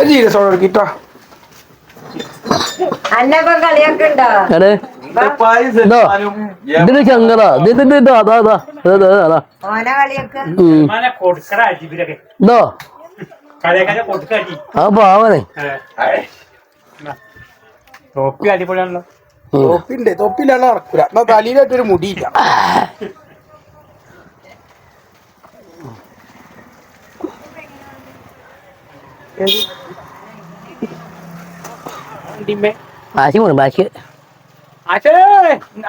അജീര soda എടുക്കിട്ടോ അടിപൊളിയാണല്ലോ. തൊപ്പിന്റെ തൊപ്പിയിലാണ് നടക്കൂല. എന്നാ തലയിലായിട്ടൊരു മുടിയില്ല. പോണു ബാശി ആശേ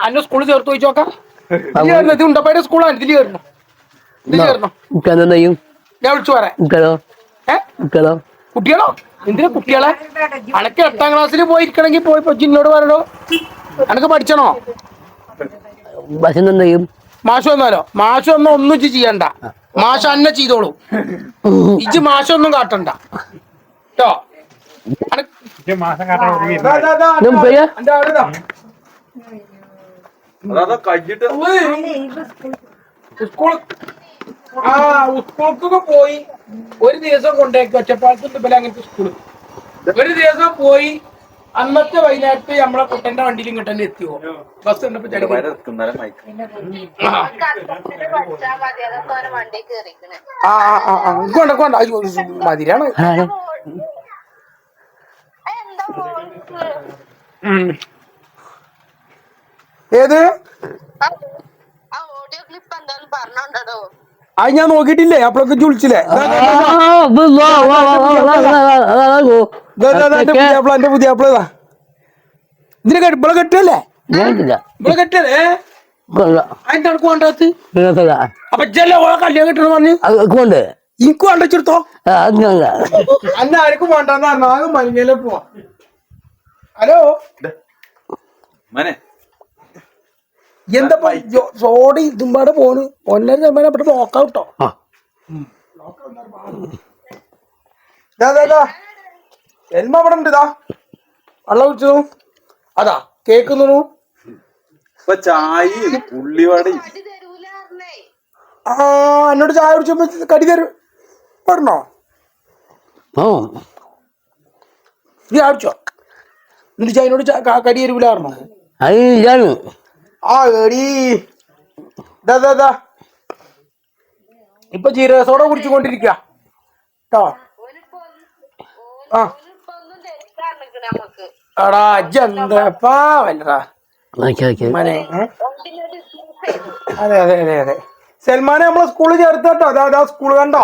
അന്നെ സ്കൂളിൽ ചേർത്ത് വെച്ച് നോക്കാം ഇത് ഉണ്ടപ്പായുടെ സ്കൂളാണ് ഇതിൽ കയറണം ഇതിൽ കയറണം ചെയ്യും? ഞാൻ വിളിച്ചു പറയാം ഉക്കലോ? ഏ? ഉക്കലോ? കുട്ടികളോ? എന്തിനാ കുട്ടികളെ? അനക്ക് എട്ടാം ക്ലാസ്സിൽ പോയിരിക്കണെങ്കിൽ പോയി ജിന്നോട് പറയണോ? അനക്ക് പഠിച്ചണോ? ബാശി മാഷു ചെയ്യും? മാഷ് വന്നാലോ? മാഷ് വന്നാൽ ഒന്നും ചെയ്യണ്ട. മാഷ എന്നെ ചെയ്തോളൂ. ഇജ് മാഷ ഒന്നും കാട്ടണ്ട കേട്ടോ പോയി. ഒരു ദിവസം കൊണ്ടേക്ക് ഒറ്റപ്പാലത്ത് ഇന്നലെ അങ്ങനത്തെ സ്കൂൾ. ഒരു ദിവസം പോയി. അന്നത്തെ വൈകുന്നേരത്ത് നമ്മളെ കുട്ടന്റെ വണ്ടിയിലും കിട്ടാൻ എത്തിയോ ബസ് കണ്ടപ്പോ മതിരാണ് ഏത് അത് ഞാൻ നോക്കിട്ടില്ലേ അപ്പോഴൊക്കെ ചുളിച്ചില്ലേ പുതിയാപ്പിള എന്റെ പുതിയാപ്പിള ഇതാ. ഇതിന് ഇവിടെ കെട്ടല്ലേ ഇവിടെ കെട്ടല്ലേ അതിന്റെ അടക്ക് വേണ്ടാത്ത അപ്പൊ ഇജ്ജല്ലേ ഓളെ കല്യാണം കിട്ടണം പറഞ്ഞു? അതുകൊണ്ട് ഇനിക്ക് വേണ്ടിച്ചെടുത്തോ അന്ന ആർക്കും വേണ്ടെന്ന് പറഞ്ഞാൽ മലിനയിലെ പോവാ. ഹലോ? മനെ. എന്താ സോഡി ഇതുമ്പാടെ പോണ്. ഒന്നര സമയം അവിടെ ബ്ലോക്ക് ഔട്ടോ ബ്ലോക്ക് ഔട്ട് എൽമ അവിടെ ഉണ്ട് ഇതാ. വെള്ളം കുടിച്ചു. അതാ കേക്കുന്നു ഇപ്പൊ ചായയും ഉള്ളിവടയും. ആ എന്നോട് ചായ കുടിച്ചപ്പോ കടി തരും. പറഞ്ഞോ. ഓ. നീ ആടിച്ചോ എന്നിട്ട് ചായ ക- കടി തരൂല പറഞ്ഞോ. അത് ഇതാണ് ആ എടി. ദാ ദാ ദാ. ഇപ്പൊ ജീരകസോട കുടിച്ചുകൊണ്ടിരിക്ക കേട്ടോ? ആ എടാ അതെ അതെ അതെ അതെ. സൽമാനെ നമ്മളെ സ്കൂളിൽ ചേർത്തോ അതെ അതെ സ്കൂൾ കണ്ടോ?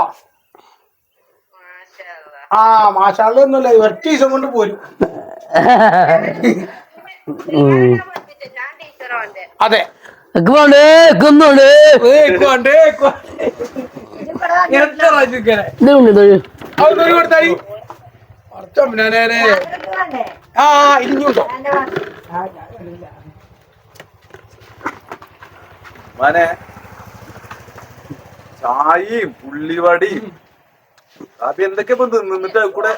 ആ മാഷാളൊന്നുമില്ല ഒറ്റ ദിവസം കൊണ്ട് പോരും. അതെ. എത്ര കൊടുത്താലും കൊടുത്താടി. പടച്ചോമ്പുരാനെ. ആ ഇനിയുണ്ടോ മനെ ചായയും ഉള്ളിവടയും. അപ്പൊ എന്തൊക്കെ ഇപ്പൊ നിന്നിട്ട് കൂടെ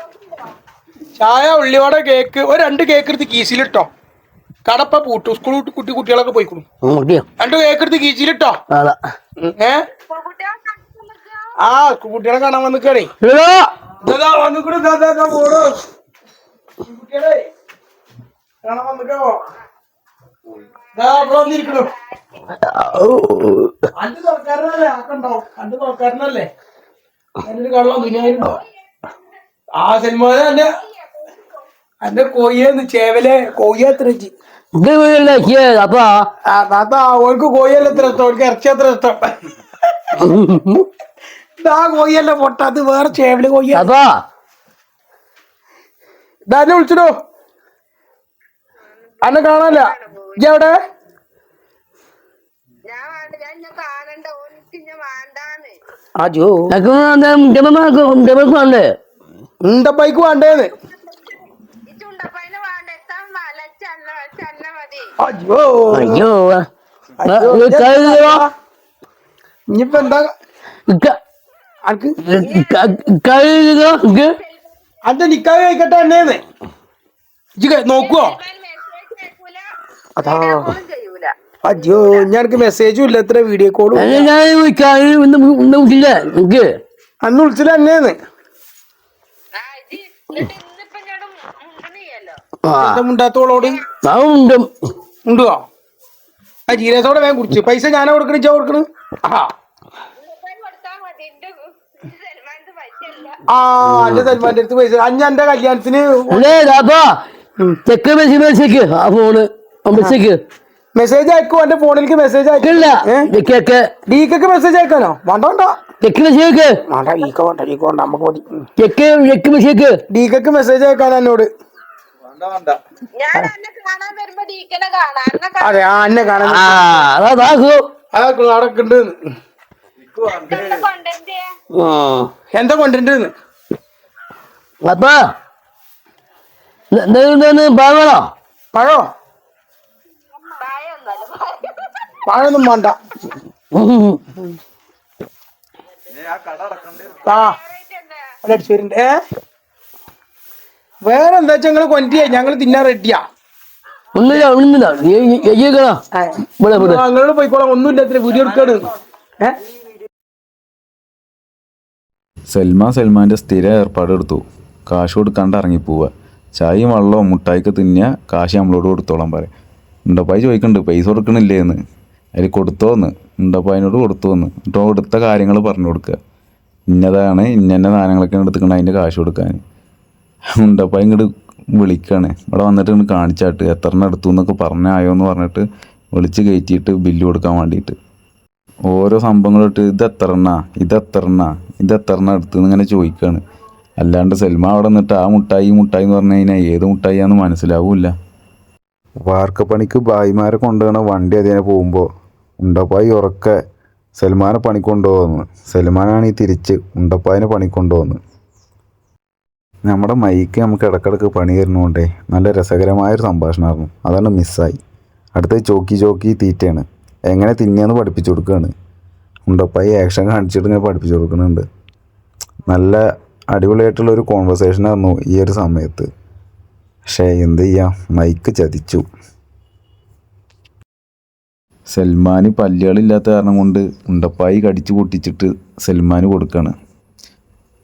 ചായ ഉള്ളിവട കേക്ക്. ഒരു രണ്ട് കേക്ക് എടുത്ത് കീസിലിട്ടോ കടപ്പ പൂട്ടു. സ്കൂൾ കുട്ടി കുട്ടികളൊക്കെ പോയിക്കണു. നോക്കിയോ രണ്ട് കേക്ക് എടുത്ത് കീസിലിട്ടോ ഏ? ആ കുട്ടികളെ കാണാൻ വന്നിക്കണേ. കാണാൻ വന്നിക്കോ വന്നിരിക്കണു. അന്റെ തുറക്കാരനല്ലേ ആക്കണ്ടോ അന്റെ തുറക്കാരനല്ലേ. എന്നൊരു കള്ളം തുനിയായിരുന്നോ ആ സിനിമ എന്റെ എന്റെ കോഴിയെന്ന് ചേവലെ കോഴിയെ എത്ര ഇത് കോഴിയല്ലേ അപ്പൊ. താത്ത ഓൾക്ക് കോഴിയല്ല എത്ര ഇഷ്ടം? ഓൾക്ക് ഇറച്ചി എത്ര ഇഷ്ടം? ഇതാ കോഴിയല്ല പൊട്ട. അത് വേറെ ചേവൽ കോഴി അതാ. ഇതാനെ വിളിച്ചിടോ. അന്നെ കാണാല്ല ഇജ്ജ എവിടെ? അജോ. ഉണ്ട ബൈക്ക് വേണ്ടേന്ന്. അജോ. അയ്യോ. ഇനിയിപ്പോ എന്താ? അന്റെ നിക്കാവ് കഴിക്കട്ടെ എന്നെ നോക്കുവോ അതാ. അയ്യോ ഞാനക്ക് മെസ്സേജും ഇല്ല എത്ര വീഡിയോ കോളും വിളിച്ചില്ല എനിക്ക് അന്ന് വിളിച്ചില്ല എന്നെയാണ് മുണ്ടാത്തോളോട്? ഉണ്ടോ. ആ ജീരസോടെ വേഗം കുടിച്ചു. പൈസ ഞാനാ കൊടുക്കണിച്ചാ കൊടുക്കണ്? ആ ആ എന്റെ സൽമാന്റെ അടുത്ത് പൈസ. അഞ്ഞ എന്റെ കല്യാണത്തിന് ചെക്ക് മെസ്സേജ് മെസ്സിക്ക് ആ ഫോണ് മെസ്സിക്ക് മെസ്സേജ് അയക്കും? എന്റെ ഫോണിലേക്ക് മെസ്സേജ് അയക്കില്ല ഡീക്കൊക്കെ മെസ്സേജ് അയക്കാനോ? വേണ്ട വേണ്ട. ചെക്ക് മെസ്സിക്ക് വേണ്ട ഡീക്ക വേണ്ട ഡീക്ക വേണ്ട. നമുക്ക് മതി. ചെക്ക് ചെക്ക് മെസ്സിക്ക് ഡീക്കൊക്കെ മെസ്സേജ് അയക്കാൻ എന്നോട്. വേണ്ട വേണ്ട. ഞാൻ അന്നെ കാണാൻ വരുമ്പോ ഡീക്കനെ കാണാം. അതെ ആ എന്നെ കാണാൻ ആ അതാ അതാക്കൂ അവിടെ ഉണ്ട്. ആ എന്താ കൊണ്ടന്റ് അപ്പ പാവണോ? പഴോ? പഴൊന്നും വേണ്ട. ആ കട അടക്കണ്ടേ ആ അടിച്ചു വരുന്നുണ്ട് ഏ? വേറെ എന്താ വെച്ചാ ഞങ്ങൾ കൊണ്ടിയാ ഞങ്ങൾ തിന്നാൻ റെഡിയാ ഒന്നുമില്ല ഒന്നുമില്ല. നിങ്ങളോട് പോയിക്കോളാം. ഒന്നുമില്ല വീഡിയോ എടുക്കാണ് ഏ? സൽമാൻ സെൽമാന്റെ സ്ഥിര ഏർപ്പാട് എടുത്തു കാശ് കൊടുക്കാണ്ട് ഇറങ്ങിപ്പോവുക ചായയും വെള്ളവും മുട്ടായിക്ക് തിന്നിയാൽ കാശ് നമ്മളോട് കൊടുത്തോളാൻ പറയാം. ഉണ്ടപ്പായി ചോദിക്കുന്നുണ്ട് പൈസ കൊടുക്കണില്ലേ എന്ന് അതിൽ കൊടുത്തോന്ന്. ഉണ്ടപ്പായിനോട് കൊടുത്തോന്ന്. എന്നിട്ടോ കൊടുത്ത കാര്യങ്ങൾ പറഞ്ഞു കൊടുക്കുക. ഇന്നതാണ് ഇന്നെ സാധനങ്ങളൊക്കെ എടുത്തിക്കണം അതിന്റെ കാശ് കൊടുക്കാൻ. ഉണ്ടപ്പായി ഇങ്ങോട്ട് വിളിക്കുകയാണ് ഇവിടെ വന്നിട്ട് ഇങ്ങോട്ട് കാണിച്ചാട്ട് എത്ര എണ്ണം എടുത്തു എന്നൊക്കെ പറഞ്ഞായോ എന്ന് പറഞ്ഞിട്ട് വിളിച്ച് കയറ്റിയിട്ട് ബില്ല് കൊടുക്കാൻ വേണ്ടിയിട്ട്. ഓരോ സംഭവങ്ങളിട്ട് ഇത് എത്ര എണ്ണ ഇത് എത്ര എണ്ണ ഇത് എത്ര എണ്ണ എടുത്തെന്ന് ഇങ്ങനെ ചോദിക്കുകയാണ് അല്ലാണ്ട് സെൽമ അവിടെ നിന്നിട്ട് ആ മുട്ടായി മുട്ടായി എന്ന് പറഞ്ഞു കഴിഞ്ഞാൽ ഏത് മുട്ടായിയാന്ന് മനസ്സിലാവൂല വാർക്കപ്പണിക്ക് ഭായിമാരെ കൊണ്ടുപോകണ വണ്ടി അതിനെ പോകുമ്പോൾ ഉണ്ടപ്പായി ഉറക്കെ സൽമാനെ പണി കൊണ്ടുപോകുന്നു സൽമാനാണ് ഈ തിരിച്ച് ഉണ്ടപ്പായിനെ പണി കൊണ്ടുപോകുന്നു നമ്മുടെ മൈക്ക് നമുക്ക് ഇടക്കിടക്ക് പണി തരുന്നതുകൊണ്ടേ നല്ല രസകരമായൊരു സംഭാഷണമായിരുന്നു. അതാണ് മിസ്സായി. അടുത്ത ചോക്കി ചോക്കി തീറ്റയാണ്. എങ്ങനെ തിന്നിയെന്ന് പഠിപ്പിച്ചു കൊടുക്കുകയാണ് ഉണ്ടപ്പായി ആക്ഷൻ കാണിച്ചിട്ട് ഇങ്ങനെ പഠിപ്പിച്ചു കൊടുക്കുന്നുണ്ട്. നല്ല അടിപൊളിയായിട്ടുള്ള ഒരു കോൺവെർസേഷൻ ആയിരുന്നു ഈ ഒരു സമയത്ത്. പക്ഷേ എന്ത് ചെയ്യാം? മൈക്ക് ചതിച്ചു. സൽമാന് പല്ലുകളില്ലാത്ത കാരണം കൊണ്ട് ഉണ്ടപ്പായി കടിച്ചു പൊട്ടിച്ചിട്ട് സൽമാന് കൊടുക്കുകയാണ്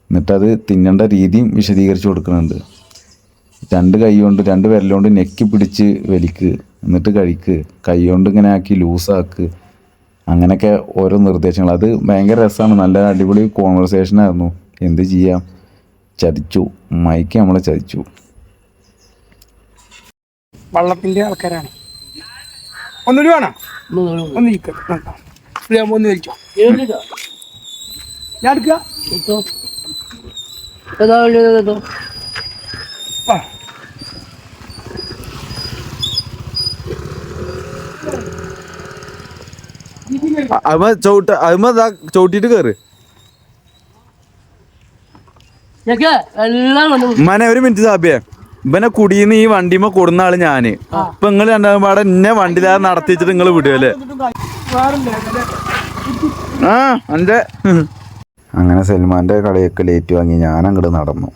എന്നിട്ടത് തിന്നേണ്ട രീതിയും വിശദീകരിച്ച് കൊടുക്കുന്നുണ്ട്. രണ്ട് കൈ കൊണ്ട് രണ്ട് വിരലുകൊണ്ട് നെക്കി പിടിച്ച് വലിക്ക്. എന്നിട്ട് കഴിക്ക്. കൈ കൊണ്ട് ഇങ്ങനെ ആക്കി ലൂസാക്ക്. അങ്ങനെയൊക്കെ ഓരോ നിർദ്ദേശങ്ങൾ. അത് ഭയങ്കര രസമാണ്. നല്ല അടിപൊളി കോൺവെർസേഷൻ ആയിരുന്നു. എന്ത് ചെയ്യാം? ചതിച്ചു. മൈക്ക് നമ്മളെ ചതിച്ചു. വള്ളത്തിന്റെ ആൾക്കാരാണ്. ഒന്നുകൂടി വേണം? ഒന്ന് ഒന്ന് വലിച്ചോ. ഞാൻ എടുക്കുക ആ. അമ്മ ചവിട്ട അമ്മ ചവിട്ടിട്ട് കേറ്. മനെ ഒരു മിനിറ്റ് സാബിയെ. ഇവനെ കുടിയിന്ന് ഈ വണ്ടിമ കൊടുന്ന ആൾ ഞാൻ. ഇപ്പൊ നിങ്ങൾ രണ്ടാം പാടെ എന്നെ വണ്ടിയിലാതെ നടത്തിച്ചിട്ട് നിങ്ങൾ വിടുവല്ലേ? ആ എന്റെ അങ്ങനെ സൽമാന്റെ കളിയൊക്കെ ലേറ്റ് വാങ്ങി ഞാൻ അങ്ങോട്ട് നടന്നു.